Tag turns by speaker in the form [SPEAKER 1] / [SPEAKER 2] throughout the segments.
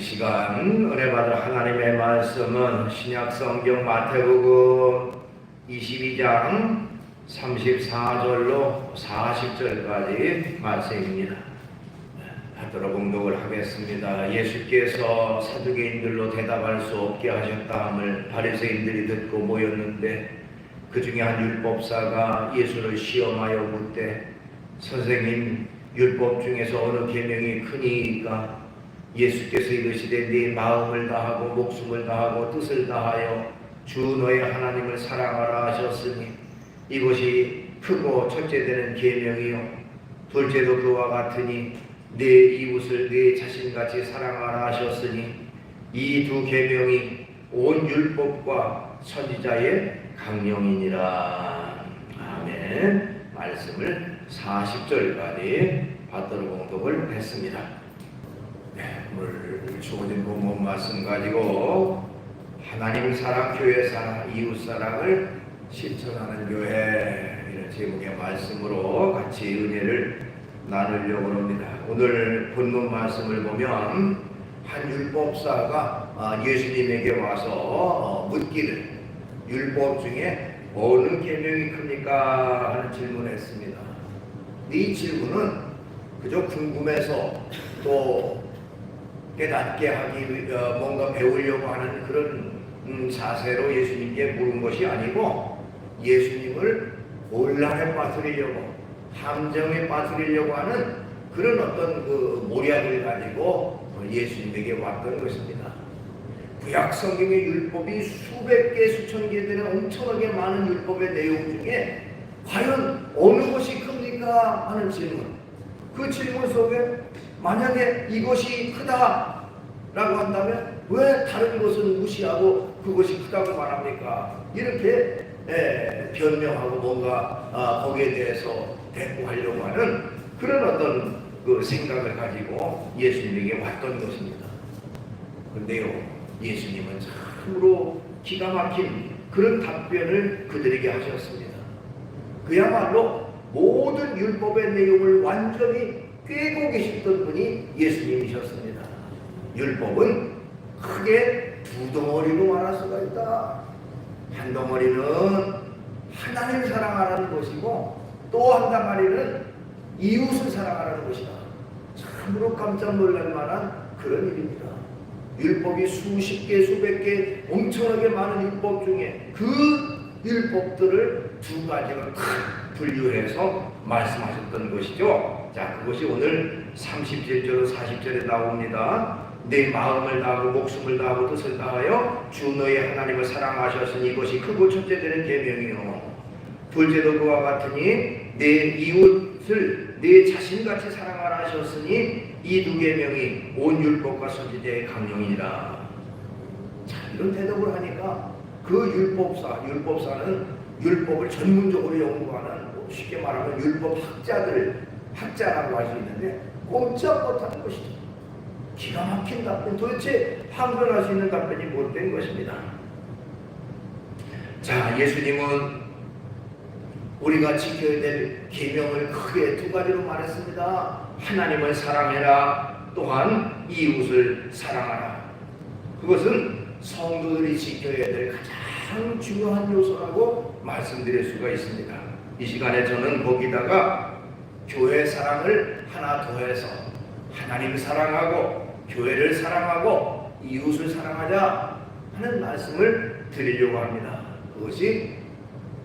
[SPEAKER 1] 이 시간 은혜 받을 하나님의 말씀은 신약 성경 마태복음 22장 34절로 40절까지 말씀입니다. 받들어 공독을 하겠습니다. 예수께서 사두개인들로 대답할 수 없게 하셨다함을 바리새인들이 듣고 모였는데 그 중에 한 율법사가 예수를 시험하여 묻되 선생님 율법 중에서 어느 계명이 크니까 예수께서 이르시되 네 마음을 다하고 목숨을 다하고 뜻을 다하여 주 너의 하나님을 사랑하라 하셨으니 이것이 크고 첫째 되는 계명이요. 둘째도 그와 같으니 내 이웃을 내 자신같이 사랑하라 하셨으니 이 두 계명이 온 율법과 선지자의 강령이니라. 아멘. 말씀을 40절까지 받도록 공독을 했습니다. 네, 오늘 주어진 본문 말씀 가지고 하나님 사랑 교회 사랑 이웃 사랑을 실천하는 교회 이런 제목의 말씀으로 같이 은혜를 나누려고 합니다. 오늘 본문 말씀을 보면 한 율법사가 아, 예수님에게 와서 어, 묻기를 율법 중에 어느 계명이 큽니까 하는 질문을 했습니다. 이 질문은 그저 궁금해서 또 깨닫게 하기 위- 어, 뭔가 배우려고 하는 그런 음, 자세로 예수님께 물은 것이 아니고 예수님을 곤란에 빠뜨리려고 함정에 빠뜨리려고 하는 그런 어떤 그 모략을 가지고 예수님에게 왔던 것입니다. 구약 성경의 율법이 수백 개, 수천 개 되는 엄청나게 많은 율법의 내용 중에 과연 어느 것이 큽니까? 하는 질문. 그 질문 속에 만약에 이것이 크다 라고 한다면 왜 다른 것은 무시하고 그것이 크다고 말합니까? 이렇게 예, 변명하고 뭔가 아, 거기에 대해서 대꾸하려고 하는 그런 어떤 그 생각을 가지고 예수님에게 왔던 것입니다. 근데요, 예수님은 참으로 기가 막힌 그런 답변을 그들에게 하셨습니다. 그야말로 모든 율법의 내용을 완전히 꿰고 계셨던 분이 예수님이셨습니다. 율법은 크게 두 덩어리로 말할 수가 있다. 한 덩어리는 하나님을 사랑하라는 것이고 또 한 덩어리는 이웃을 사랑하라는 것이다. 참으로 깜짝 놀랄 만한 그런 일입니다. 율법이 수십 개, 수백 개 엄청나게 많은 율법 중에 그 율법들을 두 가지로 탁 분류해서 말씀하셨던 것이죠. 자, 그것이 오늘 37절, 40절에 나옵니다. 내 마음을 다하고 목숨을 다하고 뜻을 다하여 주 너의 하나님을 사랑하셨으니 이것이 크고 첫째 되는 계명이요. 둘째도 그와 같으니 내 이웃을 내 자신같이 사랑하라 하셨으니 이 두 계명이 온 율법과 선지자의 강령이니라. 자, 이런 대답을 하니까 그 율법사, 율법사는 율법을 전문적으로 연구하는 뭐 쉽게 말하면 율법 학자들, 학자라고 할 수 있는데 꼼짝 못하는 것이죠. 기가 막힌 답변, 도대체 판단할 수 있는 답변이 못 된 것입니다. 자, 예수님은 우리가 지켜야 될 계명을 크게 두 가지로 말했습니다. 하나님을 사랑해라. 또한 이웃을 사랑하라. 그것은 성도들이 지켜야 될 가장 중요한 요소라고 말씀드릴 수가 있습니다. 이 시간에 저는 거기다가 교회 사랑을 하나 더해서 하나님 사랑하고 교회를 사랑하고 이웃을 사랑하자 하는 말씀을 드리려고 합니다. 그것이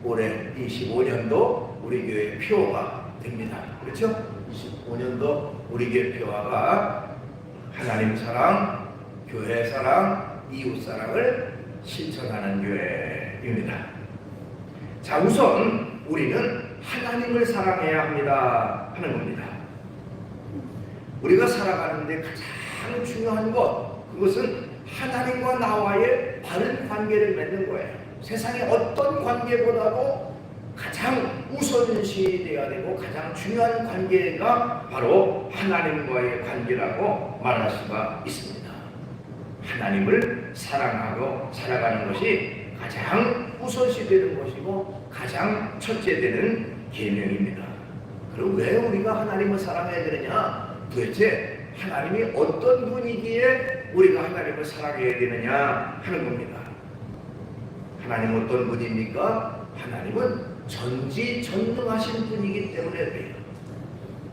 [SPEAKER 1] 올해 25년도 우리 교회 표가 됩니다. 그렇죠? 25년도 우리 교회 표화가 하나님 사랑, 교회 사랑, 이웃 사랑을 실천하는 교회입니다. 자, 우선 우리는 하나님을 사랑해야 합니다 하는 겁니다. 우리가 살아가는데 가장 중요한 것 그것은 하나님과 나와의 바른 관계를 맺는 거예요. 세상의 어떤 관계보다도 가장 우선시 되어야 되고 가장 중요한 관계가 바로 하나님과의 관계라고 말할 수가 있습니다. 하나님을 사랑하고 살아가는 것이 가장 우선시 되는 것이고 가장 첫째 되는 계명입니다. 그럼 왜 우리가 하나님을 사랑해야 되느냐? 도대체 하나님이 어떤 분이기에 우리가 하나님을 사랑해야 되느냐 하는 겁니다. 하나님 어떤 분입니까? 하나님은 전지전능하신 분이기 때문에 그래요.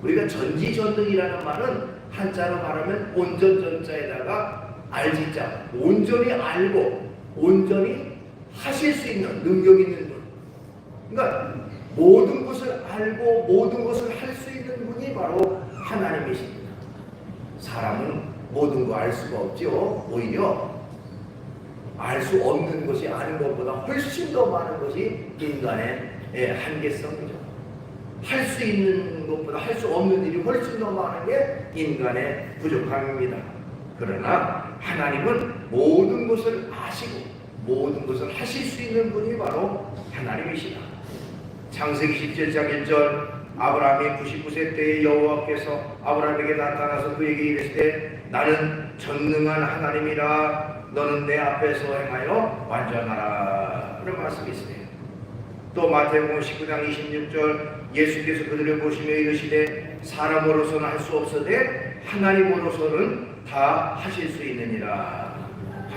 [SPEAKER 1] 우리가 전지전능이라는 말은 한자로 말하면 온전전자에다가 알지자 온전히 알고 온전히 하실 수 있는 능력 있는 분. 그러니까 모든 것을 알고 모든 것을 할 수 있는 분이 바로 하나님이십니다. 사람은 모든 거 알 수가 없죠. 오히려 알 수 없는 것이 아는 것보다 훨씬 더 많은 것이 인간의 예, 한계성이죠. 할 수 있는 것보다 할 수 없는 일이 훨씬 더 많은 게 인간의 부족함입니다. 그러나 하나님은 모든 것을 아시고 모든 것을 하실 수 있는 분이 바로 하나님이시다. 창세기 17장 1절 아브라함이 99세 때에 여호와께서 아브라함에게 나타나서 그에게 이르시되 나는 전능한 하나님이라 너는 내 앞에서 행하여 완전하라 그런 말씀이 있습니다. 또 마태복음 19장 26절 예수께서 그들을 보시며 이르시되 사람으로서는 할 수 없으되 하나님으로서는 다 하실 수 있느니라.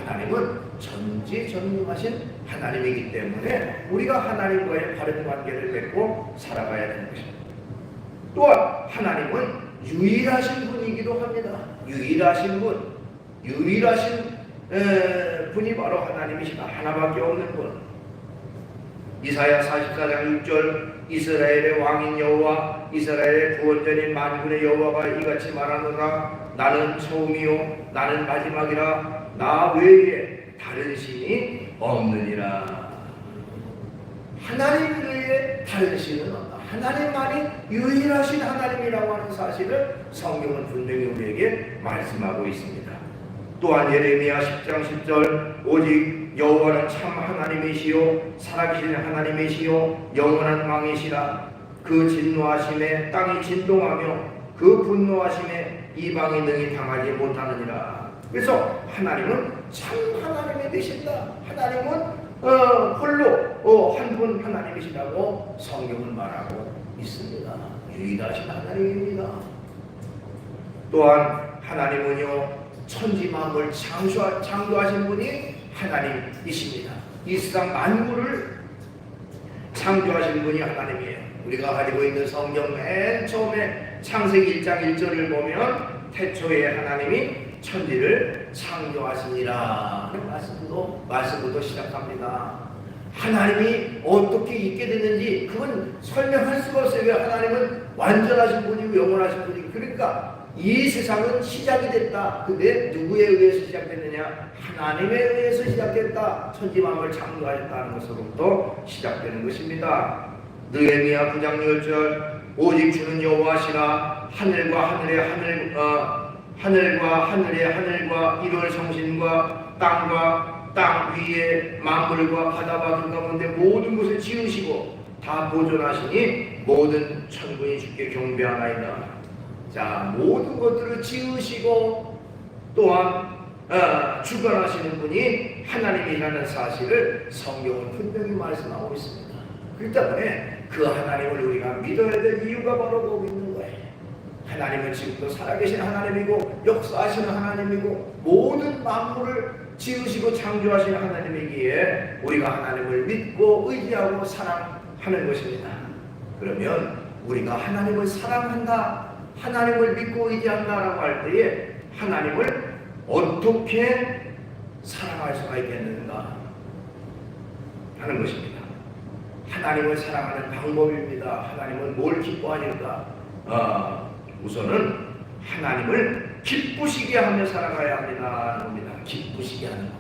[SPEAKER 1] 하나님은 전지전능하신 하나님이기 때문에 우리가 하나님과의 바른 관계를 맺고 살아가야 되는 것입니다. 또한 하나님은 유일하신 분이기도 합니다. 유일하신 분, 유일하신 에, 분이 바로 하나님이시다. 하나밖에 없는 분. 이사야 44장 6절 이스라엘의 왕인 여호와 이스라엘의 구원자인 만군의 여호와가 이같이 말하노라 나는 처음이요 나는 마지막이라 나 외에 다른 신이 없느니라 하나님 외에 다른 신은 없다 하나님만이 유일하신 하나님이라고 하는 사실을 성경은 분명히 우리에게 말씀하고 있습니다. 또한 예레미야 10장 10절 오직 여호와는 참 하나님이시요 살아계신 하나님이시요 영원한 왕이시라. 그 진노하심에 땅이 진동하며 그 분노하심에 이방이 능히 당하지 못하느니라. 그래서 하나님은 참 하나님이 되신다. 하나님은 어, 홀로 어, 한분 하나님이시라고 성경은 말하고 있습니다 유일하신 하나님입니다 또한 하나님은요 천지 만물 창조, 창조하신 분이 하나님이십니다. 이 세상 만물을 창조하신 분이 하나님이에요. 우리가 가지고 있는 성경 맨 처음에 창세기 1장 1절을 보면 태초에 하나님이 천지를 창조하시니라 하는 말씀도 말씀부터 시작합니다. 하나님이 어떻게 있게 됐는지 그건 설명할 수가 없어요. 하나님은 완전하신 분이고 영원하신 분이고 그러니까 이 세상은 시작이 됐다. 근데 누구에 의해서 시작됐느냐? 하나님에 의해서 시작됐다. 천지 만물 창조하였다는 것으로부터 시작되는 것입니다. 느헤미야 9장 10절 오직 주는 여호와시라 하늘과 하늘의 하늘 어, 하늘과 하늘의 하늘과 이월 성신과 땅과 땅 위에 만물과 바다와 그 가운데 모든 것을 지으시고 다 보존하시니 모든 천군이 주께 경배하나이다. 자, 모든 것들을 지으시고 또한 어, 주관하시는 분이 하나님이라는 사실을 성경은 분명히 말씀하고 있습니다. 그렇기 때문에 그 하나님을 우리가 믿어야 될 이유가 바로 거기 있는. 하나님은 지금도 살아계신 하나님이고 역사하시는 하나님이고 모든 만물을 지으시고 창조하시는 하나님이기에 우리가 하나님을 믿고 의지하고 사랑하는 것입니다. 그러면 우리가 하나님을 사랑한다 하나님을 믿고 의지한다라고 할 때에 하나님을 어떻게 사랑할 수가 있겠는가 하는 것입니다. 하나님을 사랑하는 방법입니다. 하나님은 뭘 기뻐하니까? 어, 우선은 하나님을 기쁘시게 하며 살아가야 합니다. 겁니다. 기쁘시게 하는 것.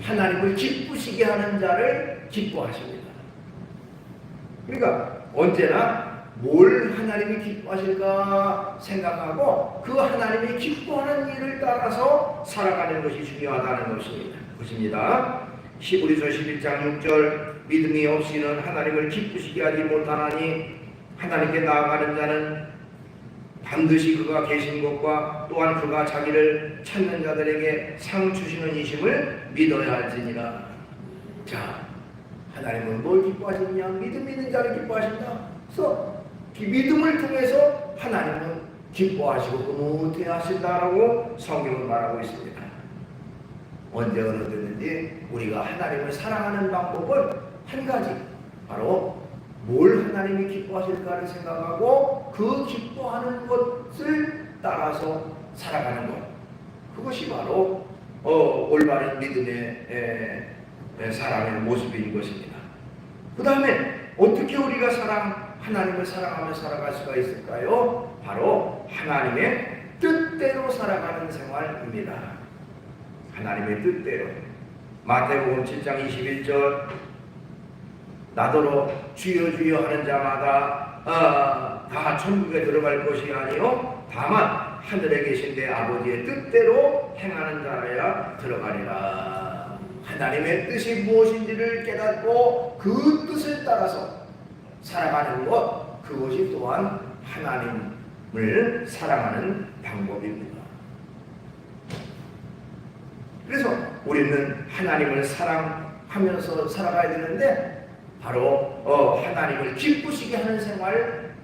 [SPEAKER 1] 하나님을 기쁘시게 하는 자를 기뻐하십니다. 그러니까 언제나 뭘 하나님이 기뻐하실까 생각하고 그 하나님이 기뻐하는 일을 따라서 살아가는 것이 중요하다는 것입니다. 것입니다. 히브리서 11장 6절 믿음이 없이는 하나님을 기쁘시게 하지 못하나니 하나님께 나아가는 자는 반드시 그가 계신 것과 또한 그가 자기를 찾는 자들에게 상 주시는 이심을 믿어야 할지니라. 자, 하나님은 뭘 기뻐하시느냐? 믿음 있는 자를 기뻐하신다. 그래서 그 믿음을 통해서 하나님은 기뻐하시고 흐뭇해 하신다라고 성경은 말하고 있습니다. 언제 어느든지 우리가 하나님을 사랑하는 방법은 한 가지 바로 뭘 하나님이 기뻐하실까를 생각하고 그 기뻐하는 것을 따라서 살아가는 것 그것이 바로 어, 올바른 믿음의 에, 에, 사랑의 모습인 것입니다. 그 다음에 어떻게 우리가 사랑 하나님을 사랑하며 살아갈 수가 있을까요? 바로 하나님의 뜻대로 살아가는 생활입니다. 하나님의 뜻대로. 마태복음 7장 21절 나더러 주여 주여 하는 자마다 어, 다 천국에 들어갈 것이 아니요 다만 하늘에 계신 내 아버지의 뜻대로 행하는 자라야 들어가리라. 하나님의 뜻이 무엇인지를 깨닫고 그 뜻을 따라서 살아가는 것 그것이 또한 하나님을 사랑하는 방법입니다. 그래서 우리는 하나님을 사랑하면서 살아가야 되는데 바로 어, 하나님을 기쁘시게 하는 생활을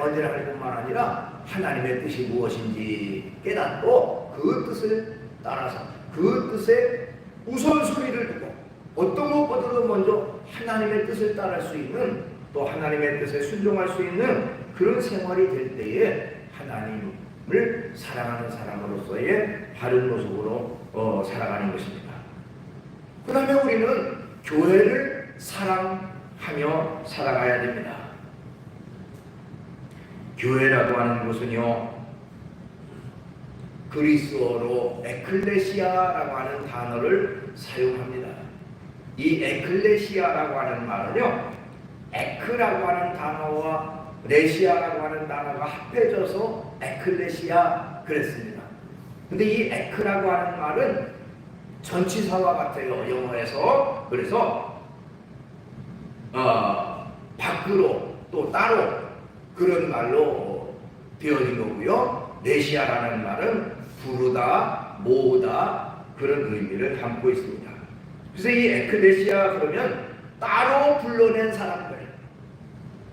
[SPEAKER 1] 언제나 할 뿐만 아니라 하나님의 뜻이 무엇인지 깨닫고 그 뜻을 따라서 그 뜻에 우선순위를 두고 어떤 것보다도 먼저 하나님의 뜻을 따를 수 있는 또 하나님의 뜻에 순종할 수 있는 그런 생활이 될 때에 하나님을 사랑하는 사람으로서의 바른 모습으로 어, 살아가는 것입니다. 그 다음에 우리는 교회를 사랑하며 살아가야 됩니다. 교회라고 하는 것은요, 그리스어로 에클레시아라고 하는 단어를 사용합니다. 이 에클레시아라고 하는 말은요, 에크라고 하는 단어와 레시아라고 하는 단어가 합해져서 에클레시아 그랬습니다. 근데 이 에크라고 하는 말은 전치사와 같아요. 영어에서. 그래서 어, 밖으로 또 따로 그런 말로 되어진 거고요. 레시아라는 말은 부르다, 모으다 그런 의미를 담고 있습니다. 그래서 이 에클레시아 그러면 따로 불러낸 사람들,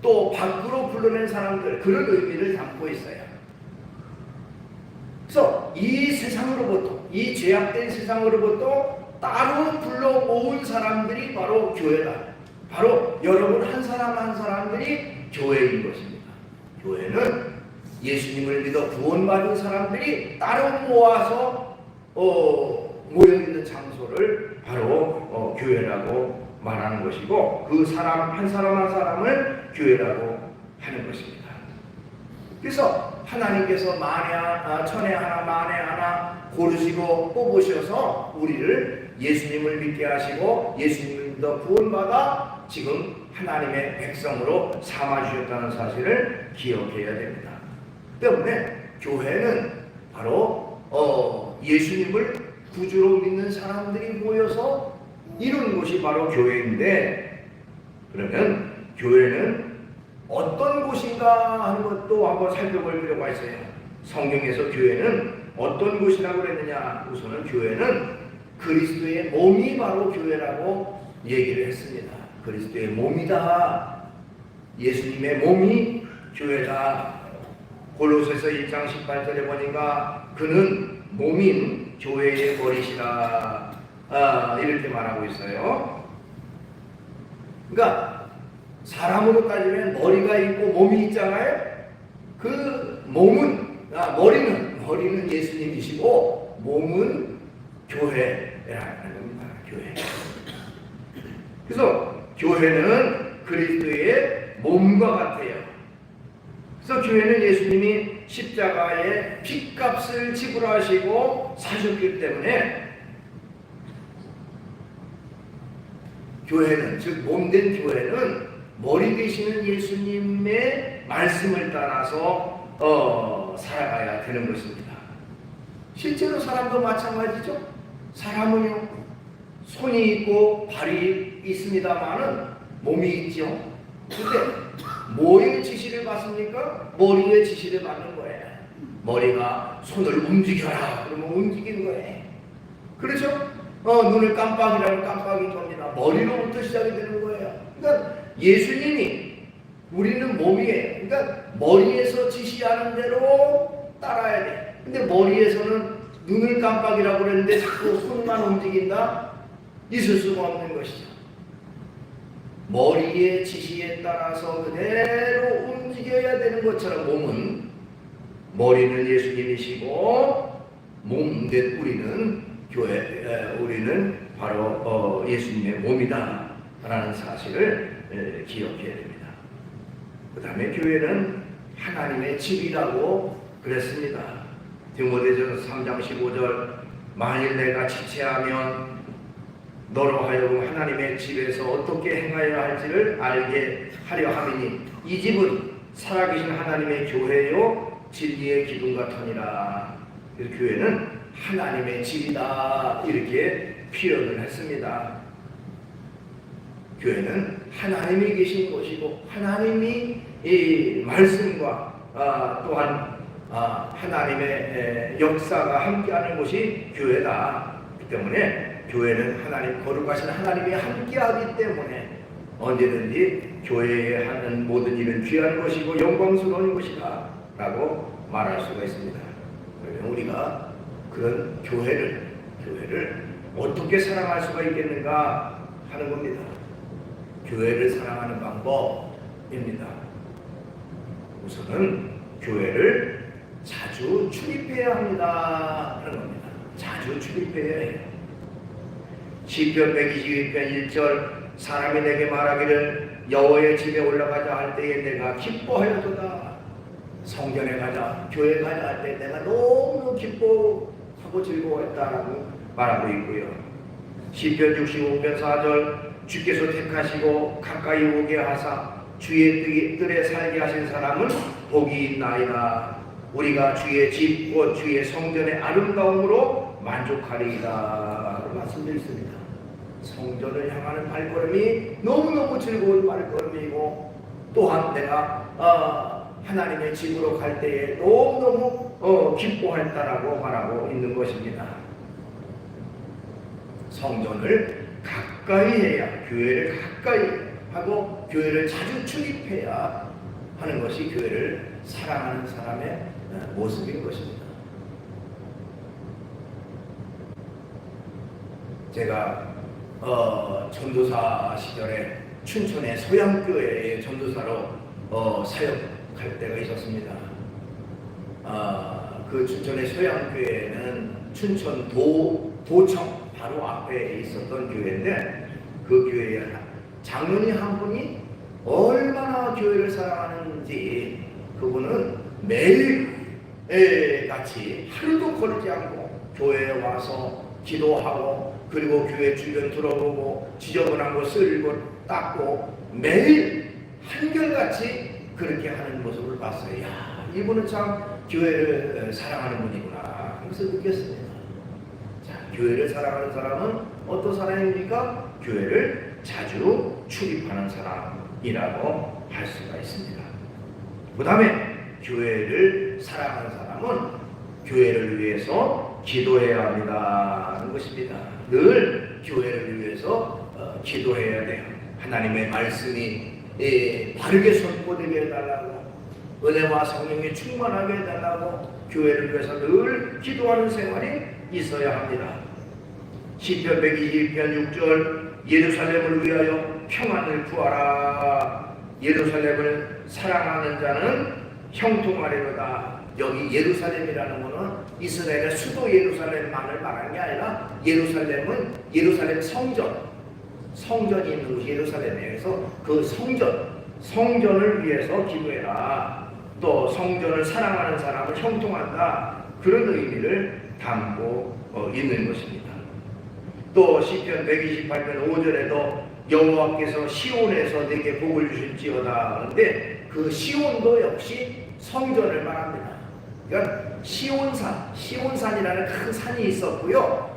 [SPEAKER 1] 또 밖으로 불러낸 사람들 그런 의미를 담고 있어요. 그래서 이 세상으로부터 이 죄악된 세상으로부터 따로 불러 모은 사람들이 바로 교회다. 바로 여러분 한 사람 한 사람들이 교회인 것입니다. 교회는 예수님을 믿어 구원받은 사람들이 따로 모아서 어, 모여 있는 장소를 바로 어, 교회라고 말하는 것이고 그 사람 한 사람 한 사람을 교회라고 하는 것입니다. 그래서 하나님께서 만에 하나, 천에 하나, 만에 하나 고르시고 뽑으셔서 우리를 예수님을 믿게 하시고 예수님을 믿어 구원받아 지금 하나님의 백성으로 삼아주셨다는 사실을 기억해야 됩니다. 때문에 교회는 바로 어, 예수님을 구주로 믿는 사람들이 모여서 이룬 곳이 바로 교회인데 그러면 교회는 어떤 곳인가 하는 것도 한번 살펴볼 필요가 있어요. 성경에서 교회는 어떤 곳이라고 그랬느냐? 우선은 교회는 그리스도의 몸이 바로 교회라고 얘기를 했습니다. 그리스도의 몸이다. 예수님의 몸이 교회다. 골로새서 1장 18절에 보니까 그는 몸인 교회의 머리시다. 아, 이렇게 말하고 있어요. 그러니까 사람으로 따지면 머리가 있고 몸이 있잖아요. 그 몸은 아, 머리는 머리는 예수님이시고 몸은 교회라는 겁니다. 교회. 그래서 교회는 그리스도의 몸과 같아요. 그래서 교회는 예수님이 십자가에 핏값을 지불하시고 사셨기 때문에 교회는 즉 몸된 교회는 머리 되시는 예수님의 말씀을 따라서 어, 살아가야 되는 것입니다. 실제로 사람도 마찬가지죠. 사람은요 손이 있고 발이 있습니다만은 몸이 있죠. 근데 뭐의 지시를 받습니까? 머리의 지시를 받는 거예요. 머리가 손을 움직여라 그러면 움직이는 거예요. 그렇죠? 어, 눈을 깜빡이라면 깜빡인 겁니다. 머리로부터 시작이 되는 거예요. 그러니까 예수님이 우리는 몸이에요. 그러니까 머리에서 지시하는 대로 따라야 돼. 근데 머리에서는 눈을 깜빡이라고 그랬는데 자꾸 손만 움직인다? 있을 수가 없는 것이죠. 머리의 지시에 따라서 그대로 움직여야 되는 것처럼 몸은 머리는 예수님이시고 몸된 우리는 교회 에, 우리는 바로 어, 예수님의 몸이다라는 사실을 에, 기억해야 됩니다. 그 다음에 교회는 하나님의 집이라고 그랬습니다. 디모데전서 3장 15절 만일 내가 지체하면 너로 하여금 하나님의 집에서 어떻게 행하여야 할지를 알게 하려 함이니 이 집은 살아계신 하나님의 교회요 진리의 기둥 같으니라. 교회는 하나님의 집이다 이렇게 표현을 했습니다. 교회는 하나님이 계신 곳이고 하나님이 이 말씀과 아, 또한 아, 하나님의 에, 역사가 함께하는 곳이 교회다. 그 때문에 교회는 하나님 거룩하신 하나님이 함께하기 때문에 언제든지 교회에 하는 모든 일은 귀한 것이고 영광스러운 것이다라고 말할 수가 있습니다. 그러면 우리가 그런 교회를 교회를 어떻게 사랑할 수가 있겠는가 하는 겁니다. 교회를 사랑하는 방법입니다. 우선은 교회를 자주 출입해야 합니다 하는 겁니다. 자주 출입해야 해요. 시편 122편 1절 사람이 내게 말하기를 여호와의 집에 올라가자 할 때에 내가 기뻐하여도다 성전에 가자 교회 가자 할 때 내가 너무 기뻐하고 즐거워했다라고 말하고 있고요. 시편 65편 4절 주께서 택하시고 가까이 오게 하사 주의 뜰- 뜰에 살게 하신 사람은 복이 있나이다. 우리가 주의 집, 곧 주의 성전의 아름다움으로 만족하리이다. 말씀드렸습니다. 성전을 향하는 발걸음이 너무너무 즐거운 발걸음이고 또한 내가 어, 하나님의 집으로 갈 때에 너무너무 어, 기뻐했다라고 말하고 있는 것입니다. 성전을 가까이 해야 교회를 가까이 하고 교회를 자주 출입해야 하는 것이 교회를 사랑하는 사람의 어, 모습인 것입니다. 제가 어, 전도사 시절에 춘천의 소양교회의 전도사로 어, 사역할 때가 있었습니다. 아, 그 춘천의 소양교회는 춘천 도, 도청 바로 앞에 있었던 교회인데 그 교회에 장로님 한 분이 얼마나 교회를 사랑하는지 그분은 매일 에, 같이 하루도 걸지 않고 교회에 와서 기도하고 그리고 교회 주변 들어보고 지저분한 거 쓸고 닦고 매일 한결같이 그렇게 하는 모습을 봤어요. 야, 이분은 참 교회를 사랑하는 분이구나. 그래서 느꼈습니다. 자, 교회를 사랑하는 사람은 어떤 사람입니까? 교회를 자주 출입하는 사람이라고 할 수가 있습니다. 그 다음에 교회를 사랑하는 사람은 교회를 위해서 기도해야 합니다. 하는 것입니다. 늘 교회를 위해서 어, 기도해야 돼요. 하나님의 말씀이 예, 바르게 선포되게 해달라고 은혜와 성령이 충만하게 해달라고 교회를 위해서 늘 기도하는 생활이 있어야 합니다. 시편 122편 6절 예루살렘을 위하여 평안을 구하라 예루살렘을 사랑하는 자는 형통하리로다 여기 예루살렘이라는 것은 이스라엘의 수도 예루살렘만을 말하는 게 아니라 예루살렘은 예루살렘 성전 성전이 있는 곳이 예루살렘이에요. 그래서 그 성전 성전을 위해서 기도해라. 또 성전을 사랑하는 사람은 형통한다. 그런 의미를 담고 어, 있는 것입니다. 또 시편 128편 5절에도 여호와께서 시온에서 내게 복을 주실지어다 하는데 그 시온도 역시 성전을 말합니다. 그러니까 시온산, 시온산이라는 큰 산이 있었고요.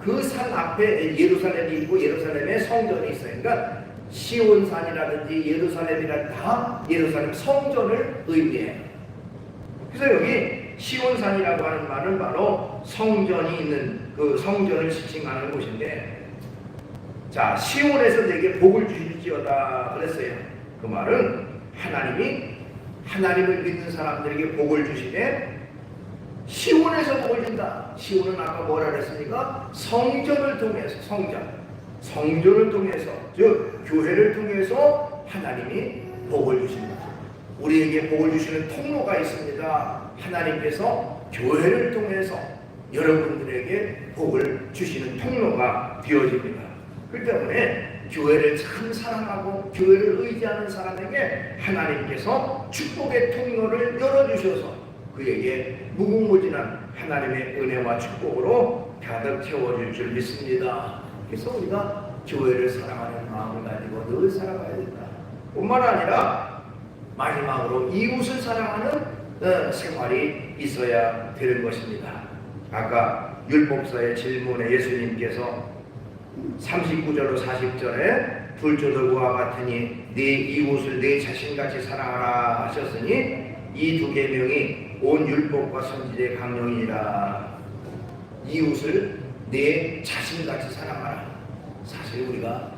[SPEAKER 1] 그 산 앞에 예루살렘이 있고 예루살렘에 성전이 있어요. 그러니까 시온산이라든지 예루살렘이라든지 다 예루살렘 성전을 의미해요. 그래서 여기 시온산이라고 하는 말은 바로 성전이 있는 그 성전을 지칭하는 곳인데 자 시온에서 내게 복을 주실지어다 그랬어요. 그 말은 하나님이 하나님을 믿는 사람들에게 복을 주시되 시온에서 복을 준다. 시온은 아까 뭐라 그랬습니까? 성전을 통해서 성전, 성전을 통해서 즉 교회를 통해서 하나님이 복을 주십니다. 우리에게 복을 주시는 통로가 있습니다. 하나님께서 교회를 통해서 여러분들에게 복을 주시는 통로가 되어집니다. 그 때문에 교회를 참 사랑하고 교회를 의지하는 사람에게 하나님께서 축복의 통로를 열어주셔서 그에게 무궁무진한 하나님의 은혜와 축복으로 가득 채워줄 줄 믿습니다. 그래서 우리가 교회를 사랑하는 마음을 가지고 늘 살아가야 된다. 뿐만 아니라 마지막으로 이웃을 사랑하는 어, 생활이 있어야 되는 것입니다. 아까 율법사의 질문에 예수님께서 39절로 40절에 불조들과 같으니 네 이웃을 네 자신같이 사랑하라 하셨으니 이두 계명이 온 율법과 선지자의 강령이라. 이웃을 내 자신같이 사랑하라. 사실 우리가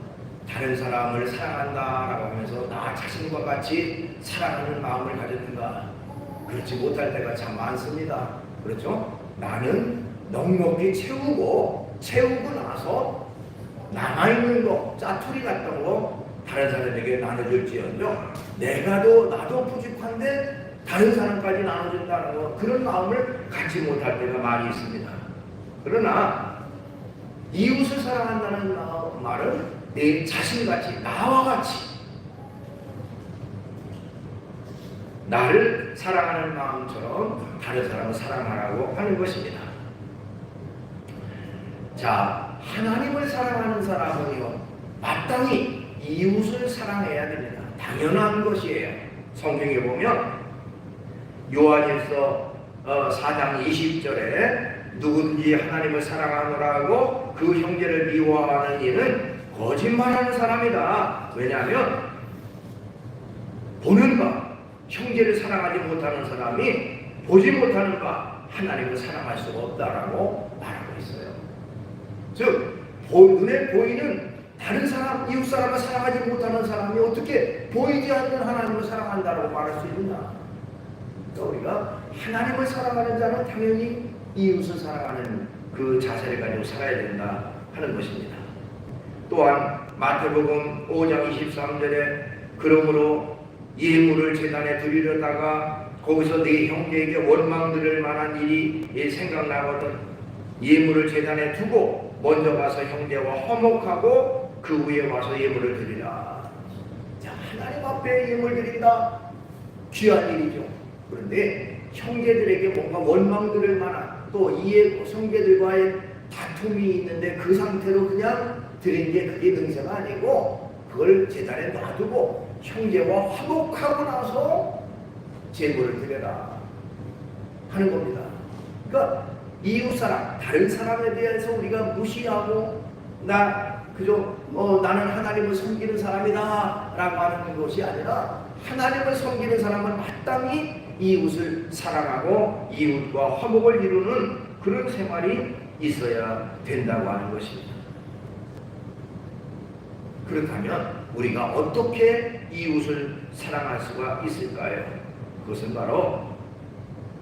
[SPEAKER 1] 다른 사람을 사랑한다라고 하면서 나 자신과 같이 사랑하는 마음을 가졌는가? 그렇지 못할 때가 참 많습니다. 그렇죠? 나는 넉넉히 채우고 채우고 나서 남아있는 거, 짜투리 같은 거 다른 사람에게 나눠줄지언정 내가도 나도 부족한데 다른 사람까지 나눠준다는 거 그런 마음을 갖지 못할 때가 많이 있습니다. 그러나 이웃을 사랑한다는 마- 말은 내 자신같이 나와 같이 나를 사랑하는 마음처럼 다른 사람을 사랑하라고 하는 것입니다. 자, 하나님을 사랑하는 사람은요, 마땅히 이웃을 사랑해야 됩니다. 당연한 것이에요. 성경에 보면 요한일서 어, 4장 20절에 누구든지 하나님을 사랑하노라고 그 형제를 미워하는 이는 거짓말하는 사람이다. 왜냐하면 보는 바 형제를 사랑하지 못하는 사람이 보지 못하는 바 하나님을 사랑할 수가 없다라고 말하고 있어요. 즉 보- 눈에 보이는 다른 사람, 이웃 사람을 사랑하지 못하는 사람이 어떻게 보이지 않는 하나님을 사랑한다고 말할 수 있느냐? 그러니까 우리가 하나님을 사랑하는 자는 당연히 이웃을 사랑하는 그 자세를 가지고 살아야 된다 하는 것입니다. 또한 마태복음 5장 23절에 그러므로 예물을 재단에 드리려다가 거기서 네 형제에게 원망 들을 만한 일이 생각나거든 예물을 재단에 두고 먼저 가서 형제와 화목하고 그 후에 와서 예물을 드리라. 자, 하나님 앞에 예물 드린다. 귀한 일이죠. 그런데 형제들에게 뭔가 원망 들을 만한 또 이해 형제들과의 다툼이 있는데 그 상태로 그냥 드린 게 그게 능세가 아니고 그걸 재단에 놔두고 형제와 화목하고 나서 제물을 드려라 하는 겁니다. 그러니까 이웃 사람, 다른 사람에 대해서 우리가 무시하고 나 그저 어, 나는 하나님을 섬기는 사람이다라고 하는 것이 아니라 하나님을 섬기는 사람은 마땅히 이웃을 사랑하고 이웃과 화목을 이루는 그런 생활이 있어야 된다고 하는 것입니다. 그렇다면 우리가 어떻게 이웃을 사랑할 수가 있을까요? 그것은 바로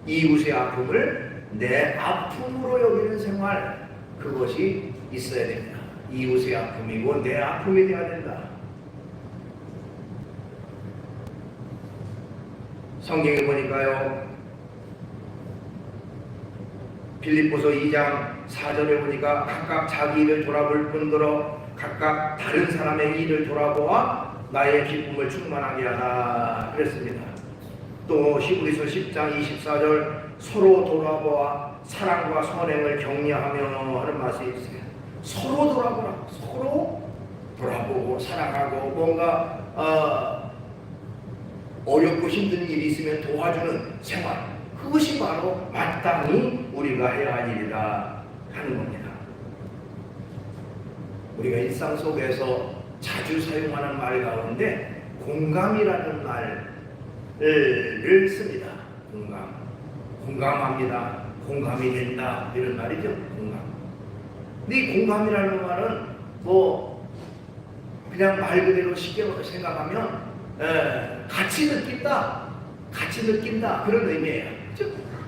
[SPEAKER 1] 이웃의 아픔을 내 아픔으로 여기는 생활 그것이 있어야 됩니다. 이웃의 아픔이고 내 아픔이 되어야 된다. 성경에 보니까요. 빌립보서 2장 4절에 보니까 각각 자기 일을 돌아볼 뿐더러 각각 다른 사람의 일을 돌아보아 나의 기쁨을 충만하게 하라 그랬습니다. 또 히브리서 10장 24절 서로 돌아보아 사랑과 선행을 격려하며 하는 말씀이 있어요. 서로 돌아보라. 서로 돌아보고 사랑하고 뭔가 어, 어렵고 힘든 일이 있으면 도와주는 생활. 그것이 바로 마땅히 우리가 해야 할 일이라 하는 겁니다. 우리가 일상 속에서 자주 사용하는 말 가운데 공감이라는 말을 씁니다. 공감. 공감합니다. 공감이 된다. 이런 말이죠. 공감. 근데 이 공감이라는 말은 뭐 그냥 말 그대로 쉽게 생각하면 에, 같이 느낀다, 같이 느낀다 그런 의미예요.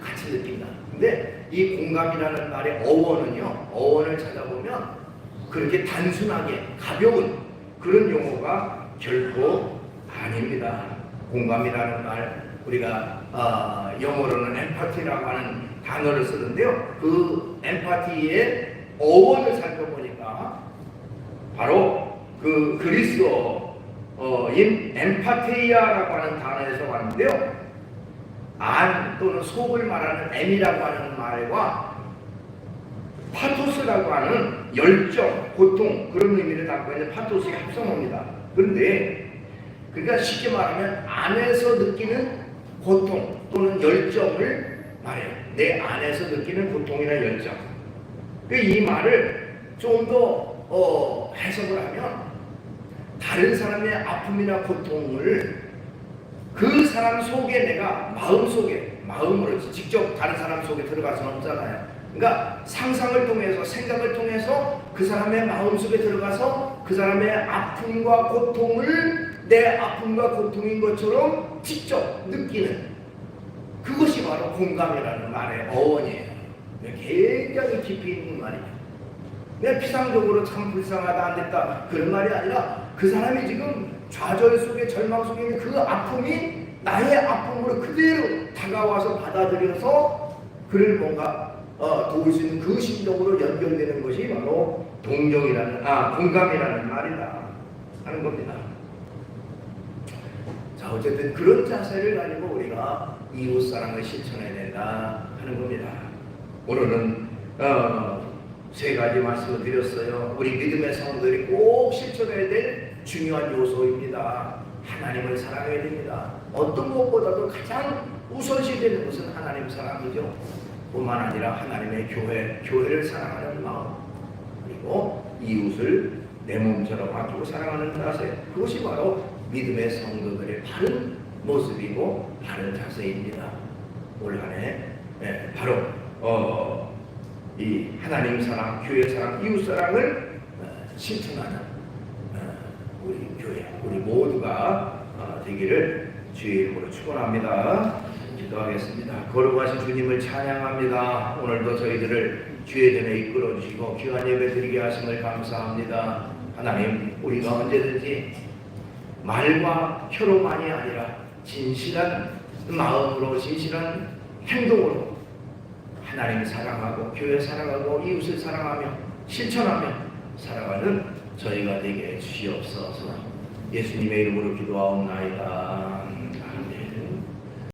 [SPEAKER 1] 같이 느낀다. 근데 이 공감이라는 말의 어원은요, 어원을 찾아보면 그렇게 단순하게 가벼운 그런 용어가 결코 아닙니다. 공감이라는 말 우리가 어, 영어로는 엠파티라고 하는 단어를 쓰는데요. 그 엠파티의 어원을 살펴보니까 바로 그 그리스어 인 엠파테이아라고 하는 단어에서 왔는데요. 안 또는 속을 말하는 M이라고 하는 말과 파토스라고 하는 열정, 고통 그런 의미를 담고 있는 파토스의 합성어입니다. 그런데 그러니까 쉽게 말하면 안에서 느끼는 고통 또는 열정을 말해요. 내 안에서 느끼는 고통이나 열정. 그 이 말을 좀더 어, 해석을 하면 다른 사람의 아픔이나 고통을 그 사람 속에 내가 마음 속에 마음으로 직접 다른 사람 속에 들어가서는 없잖아요. 그러니까 상상을 통해서 생각을 통해서 그 사람의 마음 속에 들어가서 그 사람의 아픔과 고통을 내 아픔과 고통인 것처럼 직접 느끼는 그것이 바로 공감이라는 말의 어원이에요. 굉장히 깊이 있는 말이에요. 내 피상적으로 참 불쌍하다 안 됐다 그런 말이 아니라 그 사람이 지금 좌절 속에 절망 속에 있는 그 아픔이 나의 아픔으로 그대로 다가와서 받아들여서 그를 뭔가 어, 도울 수 있는 그 심정으로 연결되는 것이 바로 동정이라는 아 공감이라는 말이다 하는 겁니다. 자 어쨌든 그런 자세를 가지고 우리가 이웃 사랑을 실천해야 된다 하는 겁니다. 오늘은 어, 세 가지 말씀을 드렸어요. 우리 믿음의 성도들이 꼭 실천해야 될 중요한 요소입니다. 하나님을 사랑해야 됩니다. 어떤 것보다도 가장 우선시 되는 것은 하나님 사랑이죠. 뿐만 아니라 하나님의 교회, 교회를 사랑하는 마음, 그리고 이웃을 내 몸처럼 아끼고 사랑하는 자세. 그것이 바로 믿음의 성도들의 바른 모습이고 바른 자세입니다. 올 한해 네, 바로 어, 이 하나님 사랑, 교회 사랑, 이웃 사랑을 어, 실천하는 우리 모두가 어, 되기를 주의 이름으로 축원합니다. 기도하겠습니다. 거룩하신 주님을 찬양합니다. 오늘도 저희들을 주의 전에 이끌어 주시고 귀한 예배 드리게 하심을 감사합니다. 하나님, 우리가 언제든지 말과 혀로만이 아니라 진실한 마음으로 진실한 행동으로 하나님 사랑하고 교회 사랑하고 이웃을 사랑하며 실천하며 살아가는 저희가 되게 주시옵소서. 예수님의 이름으로 기도하옵나이다.